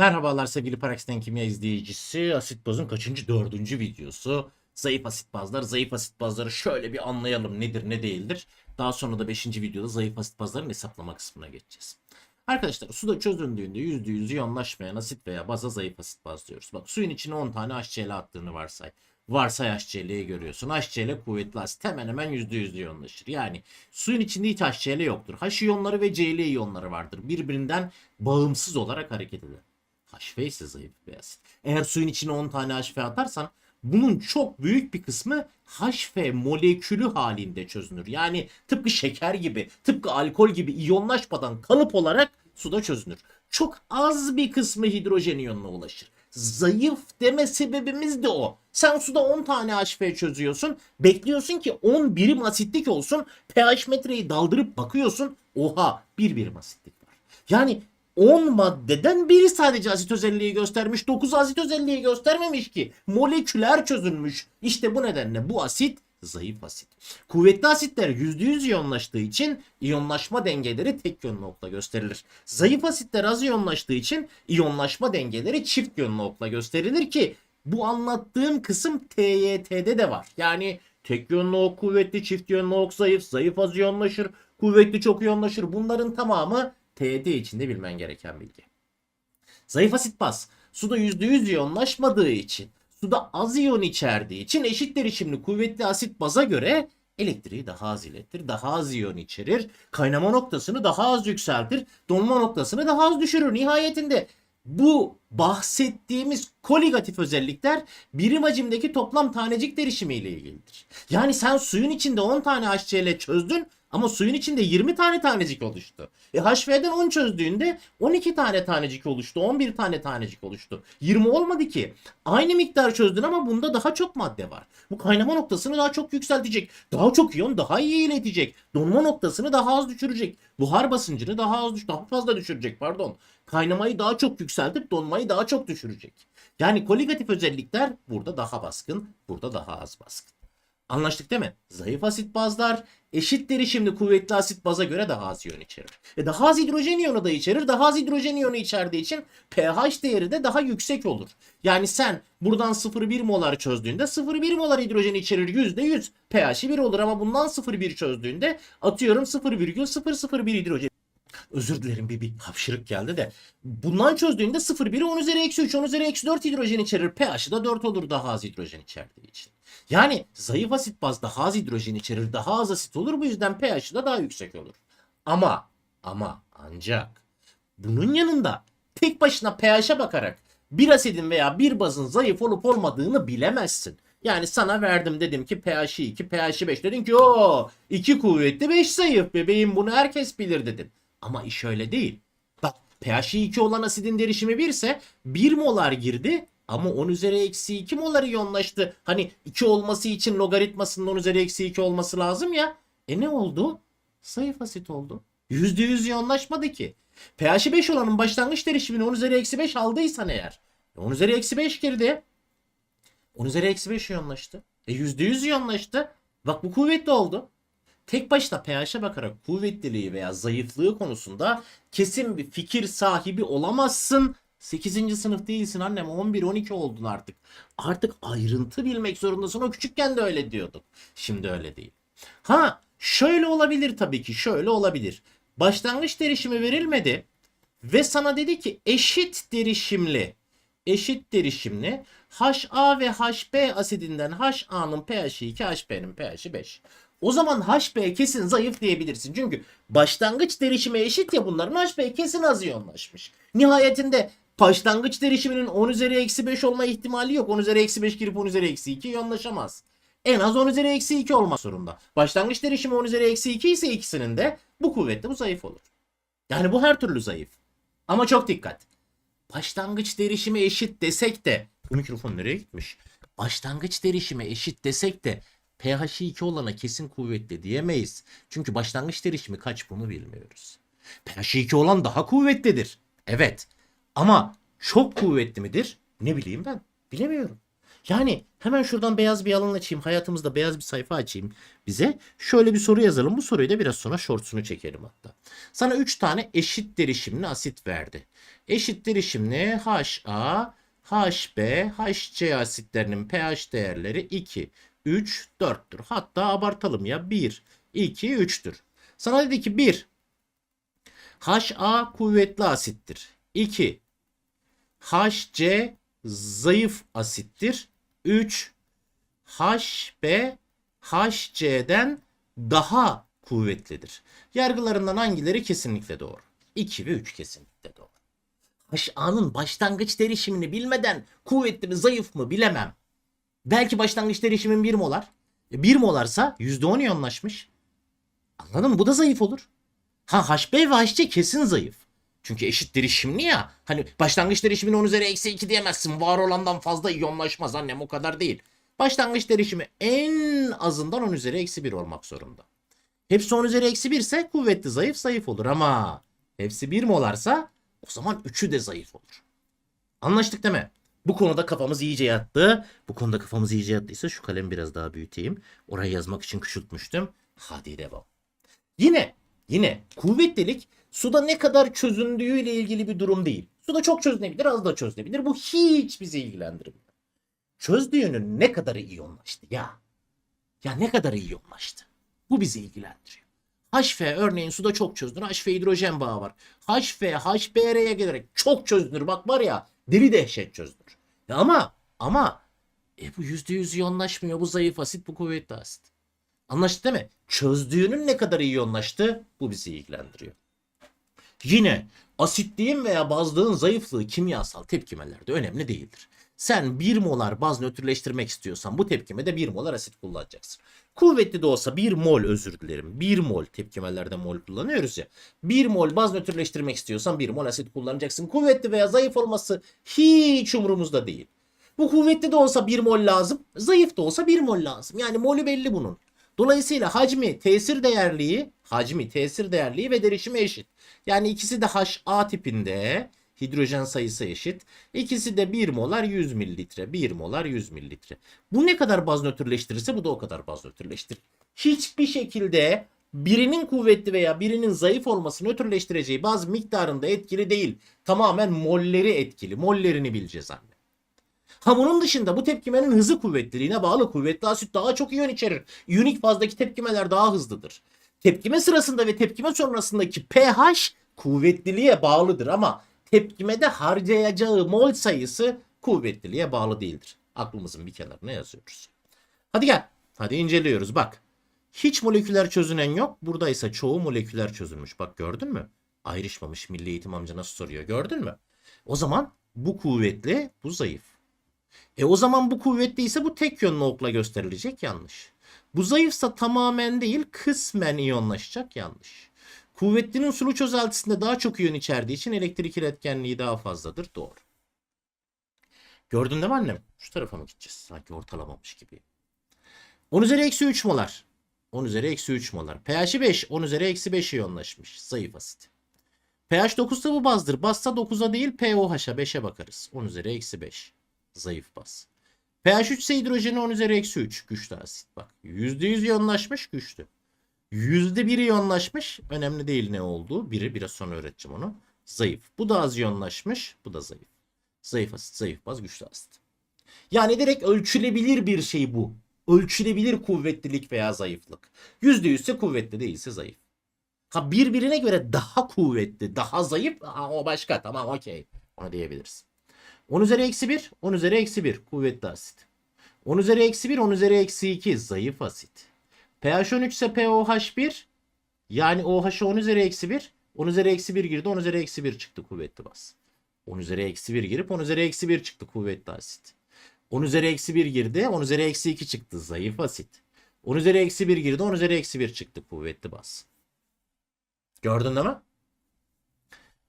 Merhabalar sevgili Parax'ten Kimya izleyicisi. Asit bazın kaçıncı? Dördüncü videosu. Zayıf asit bazlar. Zayıf asit bazları şöyle bir anlayalım nedir ne değildir. Daha sonra da beşinci videoda zayıf asit bazların hesaplama kısmına geçeceğiz. Arkadaşlar suda çözüldüğünde %100 iyonlaşmayan asit veya baza zayıf asit baz diyoruz. Bak suyun içine 10 tane HCl attığını varsay. Varsay HCl'yi görüyorsun. HCl kuvvetli asit hemen hemen %100 iyonlaşır. Yani suyun içinde hiç HCl yoktur. H iyonları ve Cl iyonları vardır. Birbirinden bağımsız olarak hareket eder. HF ise zayıf asit. Eğer suyun içine 10 tane HF atarsan bunun çok büyük bir kısmı HF molekülü halinde çözünür. Yani tıpkı şeker gibi, tıpkı alkol gibi iyonlaşmadan kalıp olarak suda çözünür. Çok az bir kısmı hidrojen iyonuna ulaşır. Zayıf deme sebebimiz de o. Sen suda 10 tane HF çözüyorsun. Bekliyorsun ki 10 birim asitlik olsun. pH metreyi daldırıp bakıyorsun. Oha 1 birim asitlik var. Yani 10 maddeden biri sadece asit özelliği göstermiş. 9 asit özelliği göstermemiş ki. Moleküler çözülmüş. İşte bu nedenle bu asit zayıf asit. Kuvvetli asitler %100 iyonlaştığı için iyonlaşma dengeleri tek yönlü okla gösterilir. Zayıf asitler az iyonlaştığı için iyonlaşma dengeleri çift yönlü okla gösterilir ki bu anlattığım kısım TYT'de de var. Yani tek yönlü ok kuvvetli, çift yönlü ok zayıf, zayıf az iyonlaşır, kuvvetli çok iyonlaşır. Bunların tamamı TYT içinde bilmen gereken bilgi. Zayıf asit baz suda %100 iyonlaşmadığı için suda az iyon içerdiği için eşit derişimli kuvvetli asit baza göre elektriği daha az iletir, daha az iyon içerir, kaynama noktasını daha az yükseltir, donma noktasını daha az düşürür. Nihayetinde bu bahsettiğimiz koligatif özellikler birim hacimdeki toplam tanecik derişimi ile ilgilidir. Yani sen suyun içinde 10 tane HCl çözdün ama suyun içinde 20 tane tanecik oluştu. E HV'den 10 çözdüğünde 12 tane tanecik oluştu. 11 tane tanecik oluştu. 20 olmadı ki. Aynı miktar çözdün ama bunda daha çok madde var. Bu kaynama noktasını daha çok yükseltecek. Daha çok iyon daha iyi iletecek. Donma noktasını daha az düşürecek. Buhar basıncını daha az düş daha fazla düşürecek pardon. Kaynamayı daha çok yükseltip donmayı daha çok düşürecek. Yani koligatif özellikler burada daha baskın, burada daha az baskın. Anlaştık değil mi? Zayıf asit bazlar eşit derişimli kuvvetli asit baza göre daha az iyon içerir. E daha az hidrojen iyonu da içerir. Daha az hidrojen iyonu içerdiği için pH değeri de daha yüksek olur. Yani sen buradan 0,1 molar çözdüğünde 0,1 molar hidrojen içerir %100. pH'i 1 olur ama bundan 0,1 çözdüğünde atıyorum 0,001 hidrojen Özür dilerim bir, bir hapşırık geldi de. Bundan çözdüğünde 0,1'i 10 üzeri eksi 3, 10 üzeri eksi 4 hidrojen içerir. pH'i da 4 olur daha az hidrojen içerdiği için. Yani zayıf asit baz daha az hidrojen içerir, daha az asit olur. Bu yüzden pH'i da daha yüksek olur. Ama, ama ancak bunun yanında tek başına pH'e bakarak bir asidin veya bir bazın zayıf olup olmadığını bilemezsin. Yani sana verdim dedim ki pH'i 2, pH'i 5 dedin ki o 2 kuvvetli 5 zayıf bebeğim bunu herkes bilir dedin. Ama iş öyle değil. Bak pH'i 2 olan asidin derişimi 1 ise 1 molar girdi ama 10 üzeri eksi 2 molar iyonlaştı. Hani 2 olması için logaritmasının 10 üzeri eksi 2 olması lazım ya. E ne oldu? Zayıf asit oldu. %100 iyonlaşmadı ki. pH'i 5 olanın başlangıç derişimini 10 üzeri eksi 5 aldıysan eğer. 10 üzeri eksi 5 girdi. 10 üzeri eksi 5 iyonlaştı. E %100 iyonlaştı. Bak bu kuvvetli oldu. Tek başına pH'e bakarak kuvvetliliği veya zayıflığı konusunda kesin bir fikir sahibi olamazsın. 8. sınıf değilsin annem 11-12 oldun artık. Artık ayrıntı bilmek zorundasın. O küçükken de öyle diyorduk. Şimdi öyle değil. Ha şöyle olabilir tabii ki şöyle olabilir. Başlangıç derişimi verilmedi ve sana dedi ki eşit derişimli eşit derişimli HA ve HB asidinden HA'nın pH'i 2 HB'nin pH'i 5. O zaman HB kesin zayıf diyebilirsin. Çünkü başlangıç derişime eşit ya bunların HB kesin az iyonlaşmış. Nihayetinde başlangıç derişiminin 10 üzeri eksi 5 olma ihtimali yok. 10 üzeri eksi 5 girip 10 üzeri eksi 2 iyonlaşamaz. En az 10 üzeri eksi 2 olmak zorunda. Başlangıç derişimi 10 üzeri eksi 2 ise ikisinin de bu kuvvetle bu zayıf olur. Yani bu her türlü zayıf. Ama çok dikkat. Başlangıç derişimi eşit desek de bu mikrofon nereye gitmiş? Başlangıç derişimi eşit desek de pH'i 2 olana kesin kuvvetli diyemeyiz. Çünkü başlangıç derişimi kaç bunu bilmiyoruz. pH'i 2 olan daha kuvvetlidir. Evet. Ama çok kuvvetli midir? Ne bileyim ben. Bilemiyorum. Yani hemen şuradan beyaz bir alan açayım. Hayatımızda beyaz bir sayfa açayım bize. Şöyle bir soru yazalım. Bu soruyu da biraz sonra shortsunu çekelim hatta. Sana 3 tane eşit derişimli asit verdi. Eşit derişimli HA, HB, HC asitlerinin pH değerleri 2, 3, 4'tür. Hatta abartalım ya 1, 2, 3'tür. Sana dedi ki 1. HA kuvvetli asittir. 2. HC zayıf asittir. 3. HB HC'den daha kuvvetlidir. Yargılarından hangileri kesinlikle doğru? 2 ve 3 kesinlikle doğru. HA'nın başlangıç derişimini bilmeden kuvvetli mi zayıf mı bilemem. Belki başlangıç derişimin 1 molar. E 1 molarsa %10 iyonlaşmış. Anladın mı? Bu da zayıf olur. Ha HB ve HC kesin zayıf. Çünkü eşit derişimli ya. Hani başlangıç derişimin 10 üzeri eksi 2 diyemezsin. Var olandan fazla iyonlaşmaz annem o kadar değil. Başlangıç derişimi en azından 10 üzeri eksi 1 olmak zorunda. Hepsi 10 üzeri eksi 1 ise kuvvetli zayıf zayıf olur ama hepsi 1 molarsa o zaman 3'ü de zayıf olur. Anlaştık değil mi? Bu konuda kafamız iyice yattı. Bu konuda kafamız iyice yattıysa şu kalemi biraz daha büyüteyim. Orayı yazmak için küçültmüştüm. Hadi devam. Yine yine kuvvetlilik suda ne kadar çözündüğü ile ilgili bir durum değil. Suda çok çözünebilir, az da çözünebilir. Bu hiç bizi ilgilendirmiyor. Çözdüğünün ne kadar iyonlaştı ya. Ya ne kadar iyonlaştı. Bu bizi ilgilendiriyor. HF örneğin suda çok çözünür. HF hidrojen bağı var. HF, HBR'ye gelerek çok çözünür. Bak var ya deli dehşet çözünür. Ya ama ama e bu %100 iyonlaşmıyor. Bu zayıf asit, bu kuvvetli asit. Anlaştık değil mi? Çözdüğünün ne kadar iyonlaştı bu bizi ilgilendiriyor. Yine asitliğin veya bazlığın zayıflığı kimyasal tepkimelerde önemli değildir. Sen 1 molar baz nötrleştirmek istiyorsan bu tepkimede 1 molar asit kullanacaksın. Kuvvetli de olsa 1 mol özür dilerim. 1 mol tepkimelerde mol kullanıyoruz ya. 1 mol baz nötrleştirmek istiyorsan 1 mol asit kullanacaksın. Kuvvetli veya zayıf olması hiç umurumuzda değil. Bu kuvvetli de olsa 1 mol lazım. Zayıf da olsa 1 mol lazım. Yani molü belli bunun. Dolayısıyla hacmi, tesir değerliği, hacmi, tesir değerliği ve derişimi eşit. Yani ikisi de HA tipinde. Hidrojen sayısı eşit. İkisi de 1 molar 100 mililitre. 1 molar 100 mililitre. Bu ne kadar baz nötrleştirirse bu da o kadar baz nötrleştirir. Hiçbir şekilde birinin kuvvetli veya birinin zayıf olması nötrleştireceği baz miktarında etkili değil. Tamamen molleri etkili. Mollerini bileceğiz anne. Ha bunun dışında bu tepkimenin hızı kuvvetliliğine bağlı. Kuvvetli asit daha çok iyon içerir. İyonik fazdaki tepkimeler daha hızlıdır. Tepkime sırasında ve tepkime sonrasındaki pH kuvvetliliğe bağlıdır ama tepkimede harcayacağı mol sayısı kuvvetliliğe bağlı değildir. Aklımızın bir kenarına yazıyoruz. Hadi gel. Hadi inceliyoruz. Bak. Hiç moleküler çözünen yok. Burada ise çoğu moleküler çözülmüş. Bak gördün mü? Ayrışmamış Milli Eğitim amca nasıl soruyor. Gördün mü? O zaman bu kuvvetli, bu zayıf. E o zaman bu kuvvetliyse bu tek yönlü okla gösterilecek yanlış. Bu zayıfsa tamamen değil kısmen iyonlaşacak yanlış. Kuvvetlinin sulu çözeltisinde daha çok iyon içerdiği için elektrik iletkenliği daha fazladır. Doğru. Gördün değil mi annem? Şu tarafa mı gideceğiz? Sanki ortalamamış gibi. 10 üzeri eksi 3 molar. 10 üzeri eksi 3 molar. pH'i 5. 10 üzeri eksi 5 iyonlaşmış. Zayıf asit. pH 9'da bu bazdır. Bazsa 9'a değil pOH'a 5'e bakarız. 10 üzeri eksi 5. Zayıf baz. pH 3 ise hidrojeni 10 üzeri eksi 3. Güçlü asit. Bak %100 iyonlaşmış güçlü. %1 iyonlaşmış. Önemli değil ne olduğu. Biri biraz sonra öğreteceğim onu. Zayıf. Bu da az iyonlaşmış. Bu da zayıf. Zayıf asit, zayıf baz, güçlü asit. Yani direkt ölçülebilir bir şey bu. Ölçülebilir kuvvetlilik veya zayıflık. %100 ise kuvvetli değilse zayıf. Ha birbirine göre daha kuvvetli, daha zayıf ha, o başka tamam okey. Onu diyebiliriz. 10 üzeri eksi 1, 10 üzeri eksi 1 kuvvetli asit. 10 üzeri eksi 1, 10 üzeri eksi 2 zayıf asit. pH 13 ise pOH 1 yani OH 10 üzeri eksi 1, 10 üzeri eksi 1 girdi 10 üzeri eksi 1 çıktı kuvvetli baz. 10 üzeri eksi 1 girip 10 üzeri eksi 1 çıktı kuvvetli asit. 10 üzeri eksi 1 girdi 10 üzeri eksi 2 çıktı zayıf asit. 10 üzeri eksi 1 girdi 10 üzeri eksi 1 çıktı kuvvetli baz. Gördün değil mi?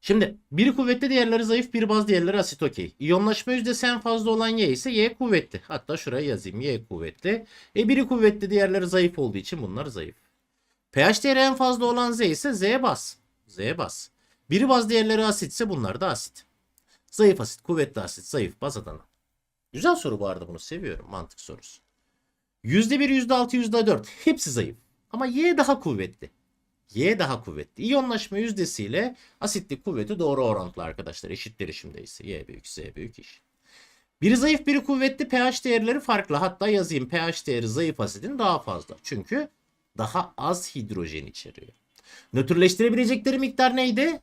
Şimdi biri kuvvetli diğerleri zayıf bir baz diğerleri asit okey. İyonlaşma yüzdesi en fazla olan Y ise Y kuvvetli. Hatta şuraya yazayım Y kuvvetli. E biri kuvvetli diğerleri zayıf olduğu için bunlar zayıf. pH değeri en fazla olan Z ise Z baz. Z baz. Biri baz diğerleri asit ise bunlar da asit. Zayıf asit, kuvvetli asit, zayıf baz Adana. Güzel soru bu arada bunu seviyorum. Mantık sorusu. %1, %6, %4 hepsi zayıf. Ama Y daha kuvvetli. Y daha kuvvetli. İyonlaşma yüzdesiyle asitlik kuvveti doğru orantılı arkadaşlar. Eşittir işimdeyse. Y büyük, Z büyük eşit. Biri zayıf biri kuvvetli pH değerleri farklı. Hatta yazayım pH değeri zayıf asidin daha fazla. Çünkü daha az hidrojen içeriyor. Nötrleştirebilecekleri miktar neydi?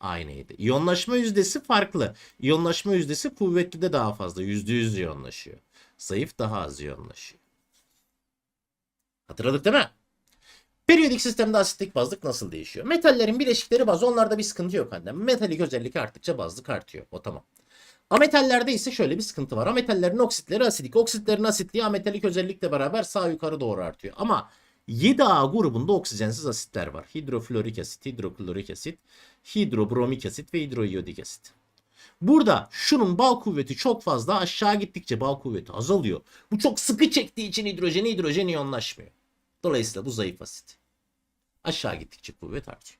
Aynıydı. İyonlaşma yüzdesi farklı. İyonlaşma yüzdesi kuvvetli de daha fazla. %100 iyonlaşıyor. Zayıf daha az iyonlaşıyor. Hatırladık değil mi? Periyodik sistemde asitlik bazlık nasıl değişiyor? Metallerin bileşikleri baz. Onlarda bir sıkıntı yok annem. Metalik özellik arttıkça bazlık artıyor. O tamam. Ametallerde ise şöyle bir sıkıntı var. Ametallerin oksitleri asidik. Oksitlerin asitliği ametalik özellikle beraber sağ yukarı doğru artıyor. Ama 7A grubunda oksijensiz asitler var. Hidroflorik asit, hidroklorik asit, hidrobromik asit ve hidroiyodik asit. Burada şunun bal kuvveti çok fazla aşağı gittikçe bal kuvveti azalıyor. Bu çok sıkı çektiği için hidrojeni hidrojen iyonlaşmıyor. Dolayısıyla bu zayıf asit. Aşağı gittikçe kuvvet artıyor.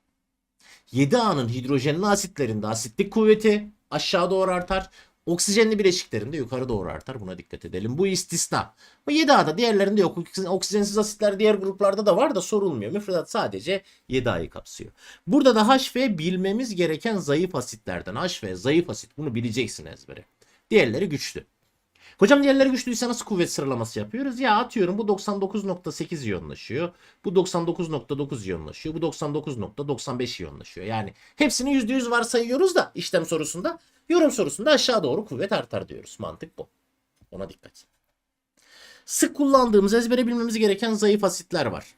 7A'nın hidrojenli asitlerinde asitlik kuvveti aşağı doğru artar. Oksijenli bileşiklerinde yukarı doğru artar. Buna dikkat edelim. Bu istisna. Bu 7A'da diğerlerinde yok. Oksijensiz asitler diğer gruplarda da var da sorulmuyor. Müfredat sadece 7A'yı kapsıyor. Burada da HV bilmemiz gereken zayıf asitlerden. HV zayıf asit. Bunu bileceksin ezbere. Diğerleri güçlü. Hocam diğerleri güçlüyse nasıl kuvvet sıralaması yapıyoruz? Ya atıyorum bu 99.8 iyonlaşıyor. Bu 99.9 iyonlaşıyor. Bu 99.95 iyonlaşıyor. Yani hepsini %100 varsayıyoruz da işlem sorusunda. Yorum sorusunda aşağı doğru kuvvet artar diyoruz. Mantık bu. Ona dikkat. Sık kullandığımız ezbere bilmemiz gereken zayıf asitler var.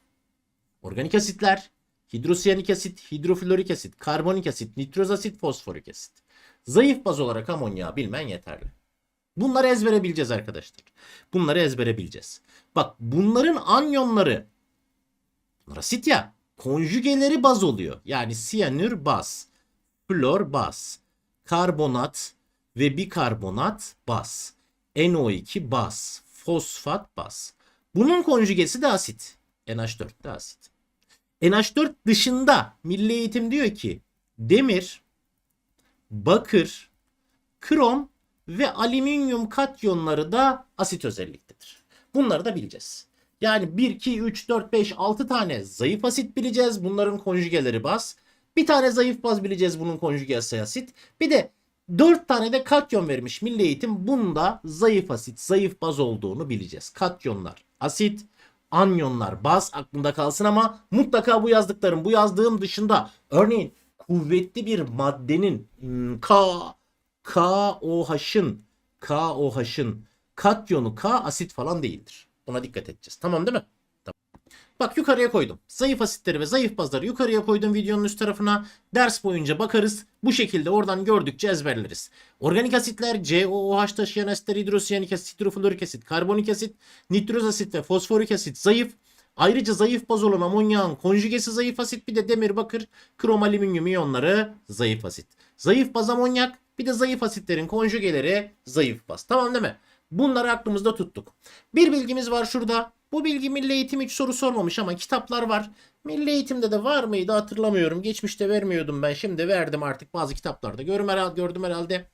Organik asitler, hidrosiyanik asit, hidroflorik asit, karbonik asit, nitroz asit, fosforik asit. Zayıf baz olarak amonyağı bilmen yeterli. Bunları ezbere bileceğiz arkadaşlar. Bunları ezbere bileceğiz. Bak bunların anyonları bunlar asit ya konjügeleri baz oluyor. Yani siyanür baz, flor baz, karbonat ve bikarbonat baz, NO2 baz, fosfat baz. Bunun konjügesi de asit. NH4 de asit. NH4 dışında Milli Eğitim diyor ki demir, bakır, krom ve alüminyum katyonları da asit özelliktedir. Bunları da bileceğiz. Yani 1, 2, 3, 4, 5, 6 tane zayıf asit bileceğiz. Bunların konjügeleri baz. Bir tane zayıf baz bileceğiz bunun konjügesi asit. Bir de 4 tane de katyon vermiş Milli Eğitim. Bunda zayıf asit, zayıf baz olduğunu bileceğiz. Katyonlar asit, anyonlar baz aklında kalsın ama mutlaka bu yazdıklarım bu yazdığım dışında örneğin kuvvetli bir maddenin hmm, K, KOH'ın KOH'ın katyonu K asit falan değildir. Buna dikkat edeceğiz. Tamam değil mi? Tamam. Bak yukarıya koydum. Zayıf asitleri ve zayıf bazları yukarıya koydum videonun üst tarafına. Ders boyunca bakarız. Bu şekilde oradan gördükçe ezberleriz. Organik asitler COOH taşıyan asitler hidrosiyanik asit, hidroflorik asit, karbonik asit, nitroz asit ve fosforik asit zayıf. Ayrıca zayıf baz olan amonyağın konjügesi zayıf asit bir de demir bakır krom alüminyum iyonları zayıf asit. Zayıf baz amonyak bir de zayıf asitlerin konjügeleri zayıf baz. Tamam değil mi? Bunları aklımızda tuttuk. Bir bilgimiz var şurada. Bu bilgi Milli Eğitim hiç soru sormamış ama kitaplar var. Milli Eğitim'de de var mıydı hatırlamıyorum. Geçmişte vermiyordum ben. Şimdi verdim artık bazı kitaplarda. Gördüm herhalde, gördüm herhalde.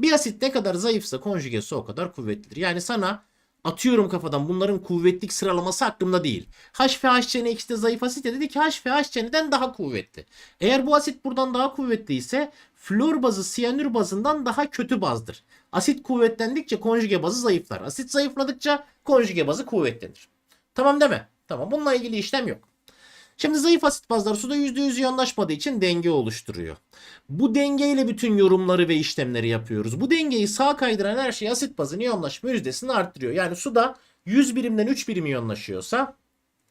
Bir asit ne kadar zayıfsa konjügesi o kadar kuvvetlidir. Yani sana atıyorum kafadan bunların kuvvetlik sıralaması aklımda değil. HFHCN ikisi de zayıf asit ya dedi ki HFHCN'den daha kuvvetli. Eğer bu asit buradan daha kuvvetli ise flor bazı siyanür bazından daha kötü bazdır. Asit kuvvetlendikçe konjüge bazı zayıflar. Asit zayıfladıkça konjüge bazı kuvvetlenir. Tamam deme. Tamam bununla ilgili işlem yok. Şimdi zayıf asit bazları suda %100 iyonlaşmadığı için denge oluşturuyor. Bu dengeyle bütün yorumları ve işlemleri yapıyoruz. Bu dengeyi sağa kaydıran her şey asit bazın iyonlaşma yüzdesini arttırıyor. Yani suda 100 birimden 3 birim iyonlaşıyorsa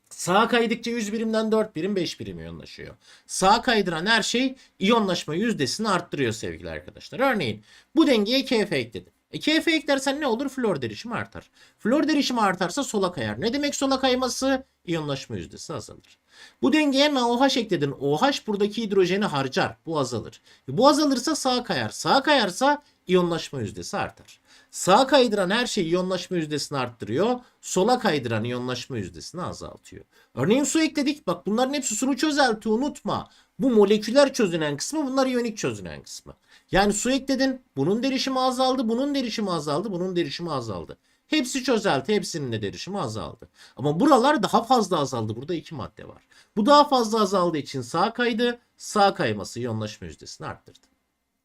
sağa kaydıkça 100 birimden 4 birim 5 birim iyonlaşıyor. Sağa kaydıran her şey iyonlaşma yüzdesini arttırıyor sevgili arkadaşlar. Örneğin bu dengeye KF ekledim. E KF eklersen ne olur? Flor derişimi artar. Flor derişimi artarsa sola kayar. Ne demek sola kayması? İyonlaşma yüzdesi azalır. Bu dengeye NaOH ekledin. OH buradaki hidrojeni harcar. Bu azalır. E bu azalırsa sağa kayar. Sağa kayarsa iyonlaşma yüzdesi artar. Sağa kaydıran her şey iyonlaşma yüzdesini arttırıyor. Sola kaydıran iyonlaşma yüzdesini azaltıyor. Örneğin su ekledik. Bak bunların hepsi sunu çözelti unutma. Bu moleküler çözünen kısmı bunlar iyonik çözünen kısmı. Yani su ekledin. Bunun derişimi azaldı. Bunun derişimi azaldı. Bunun derişimi azaldı. Hepsi çözelti. Hepsinin de derişimi azaldı. Ama buralar daha fazla azaldı. Burada iki madde var. Bu daha fazla azaldığı için sağa kaydı. Sağ kayması iyonlaşma yüzdesini arttırdı.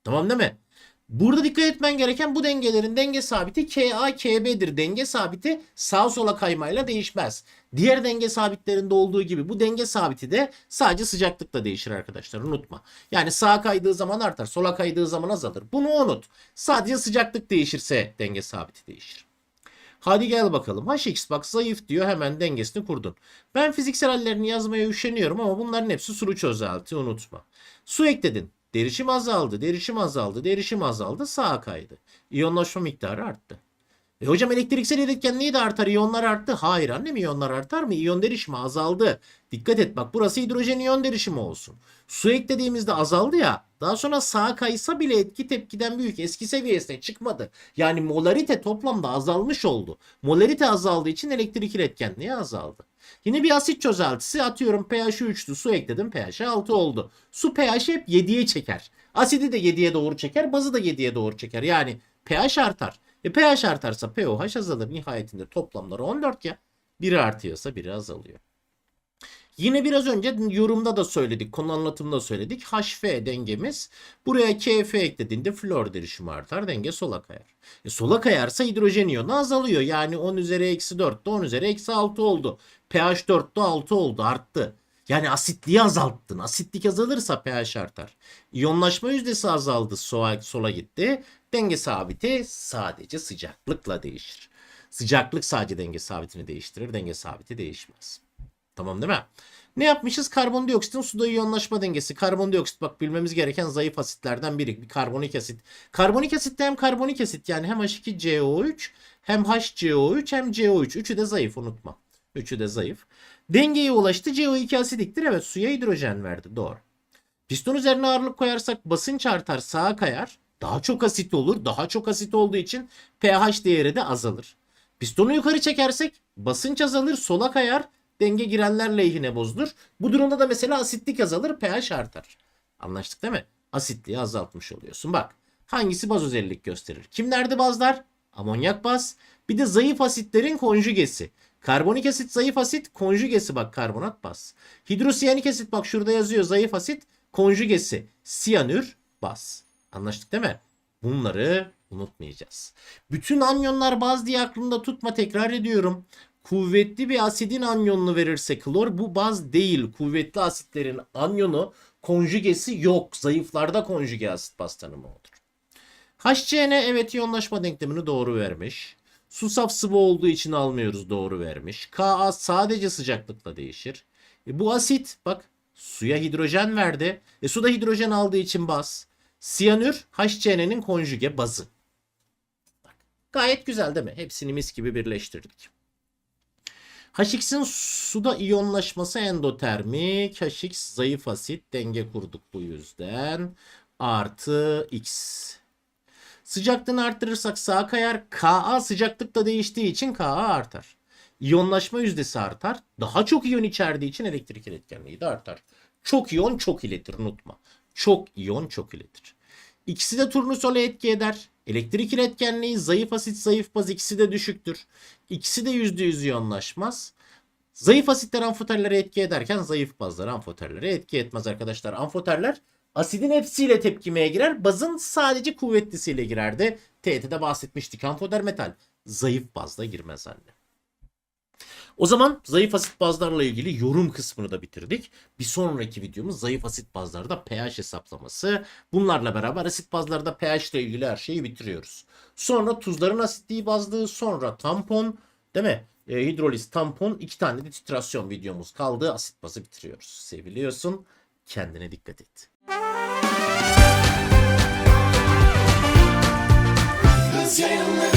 Tamam değil mi? Burada dikkat etmen gereken bu dengelerin denge sabiti Ka, Kb'dir. Denge sabiti sağa sola kaymayla değişmez. Diğer denge sabitlerinde olduğu gibi bu denge sabiti de sadece sıcaklıkla değişir arkadaşlar unutma. Yani sağa kaydığı zaman artar, sola kaydığı zaman azalır. Bunu unut. Sadece sıcaklık değişirse denge sabiti değişir. Hadi gel bakalım. Hx bak zayıf diyor hemen dengesini kurdun. Ben fiziksel hallerini yazmaya üşeniyorum ama bunların hepsi suru çözelti unutma. Su ekledin. Derişim azaldı, derişim azaldı, derişim azaldı, sağa kaydı. İyonlaşma miktarı arttı. E hocam elektriksel iletkenliği de artar, iyonlar arttı. Hayır annem iyonlar artar mı? İyon derişimi azaldı. Dikkat et bak burası hidrojen iyon derişimi olsun. Su eklediğimizde azaldı ya. Daha sonra sağa kaysa bile etki tepkiden büyük. Eski seviyesine çıkmadı. Yani molarite toplamda azalmış oldu. Molarite azaldığı için elektrik iletkenliği azaldı. Yine bir asit çözeltisi atıyorum pH 3'tü su ekledim pH 6 oldu. Su pH hep 7'ye çeker. Asidi de 7'ye doğru çeker bazı da 7'ye doğru çeker. Yani pH artar. E pH artarsa pOH azalır. Nihayetinde toplamları 14 ya. Biri artıyorsa biri azalıyor. Yine biraz önce yorumda da söyledik, konu anlatımında söyledik. HF dengemiz buraya KF eklediğinde flor derişimi artar, denge sola kayar. E sola kayarsa hidrojen iyonu azalıyor. Yani 10 üzeri eksi 4 de 10 üzeri eksi 6 oldu. pH 4 de 6 oldu, arttı. Yani asitliği azalttın. Asitlik azalırsa pH artar. İyonlaşma yüzdesi azaldı, sola, sola gitti. Denge sabiti sadece sıcaklıkla değişir. Sıcaklık sadece denge sabitini değiştirir, denge sabiti değişmez. Tamam değil mi? Ne yapmışız? Karbondioksitin suda iyonlaşma dengesi. Karbondioksit bak bilmemiz gereken zayıf asitlerden biri. Bir karbonik asit. Karbonik asitte hem karbonik asit yani hem H2CO3 hem HCO3 hem CO3. Üçü de zayıf unutma. Üçü de zayıf. Dengeye ulaştı. CO2 asidiktir. Evet suya hidrojen verdi. Doğru. Piston üzerine ağırlık koyarsak basınç artar sağa kayar. Daha çok asit olur. Daha çok asit olduğu için pH değeri de azalır. Pistonu yukarı çekersek basınç azalır sola kayar denge girenler lehine bozulur. Bu durumda da mesela asitlik azalır, pH artar. Anlaştık değil mi? Asitliği azaltmış oluyorsun. Bak hangisi baz özellik gösterir? Kimlerdi bazlar? Amonyak baz. Bir de zayıf asitlerin konjugesi. Karbonik asit zayıf asit konjugesi bak karbonat baz. Hidrosiyanik asit bak şurada yazıyor zayıf asit konjugesi. Siyanür baz. Anlaştık değil mi? Bunları unutmayacağız. Bütün anyonlar baz diye aklında tutma tekrar ediyorum kuvvetli bir asidin anyonunu verirse klor bu baz değil. Kuvvetli asitlerin anyonu konjugesi yok. Zayıflarda konjuge asit baz tanımı olur. HCN evet iyonlaşma denklemini doğru vermiş. Su saf sıvı olduğu için almıyoruz doğru vermiş. Ka sadece sıcaklıkla değişir. E bu asit bak suya hidrojen verdi. E suda hidrojen aldığı için baz. Siyanür HCN'nin konjuge bazı. Bak, gayet güzel değil mi? Hepsini mis gibi birleştirdik. HX'in suda iyonlaşması endotermik. HX zayıf asit. Denge kurduk bu yüzden. Artı X. Sıcaklığını arttırırsak sağa kayar. Ka sıcaklıkla değiştiği için Ka artar. İyonlaşma yüzdesi artar. Daha çok iyon içerdiği için elektrik iletkenliği de artar. Çok iyon çok iletir unutma. Çok iyon çok iletir. İkisi de turnusole etki eder. Elektrik iletkenliği zayıf asit zayıf baz ikisi de düşüktür. İkisi de %100 iyonlaşmaz. Zayıf asitler amfoterlere etki ederken zayıf bazlar amfoterlere etki etmez arkadaşlar. Amfoterler asidin hepsiyle tepkimeye girer. Bazın sadece kuvvetlisiyle girerdi. TET'de bahsetmiştik. Amfoter metal zayıf bazda girmez anne. O zaman zayıf asit bazlarla ilgili yorum kısmını da bitirdik. Bir sonraki videomuz zayıf asit bazlarda pH hesaplaması. Bunlarla beraber asit bazlarda pH ile ilgili her şeyi bitiriyoruz. Sonra tuzların asitliği bazlığı, sonra tampon, değil mi? E, hidroliz, tampon, iki tane de titrasyon videomuz kaldı. Asit bazı bitiriyoruz. Seviliyorsun. Kendine dikkat et. Müzik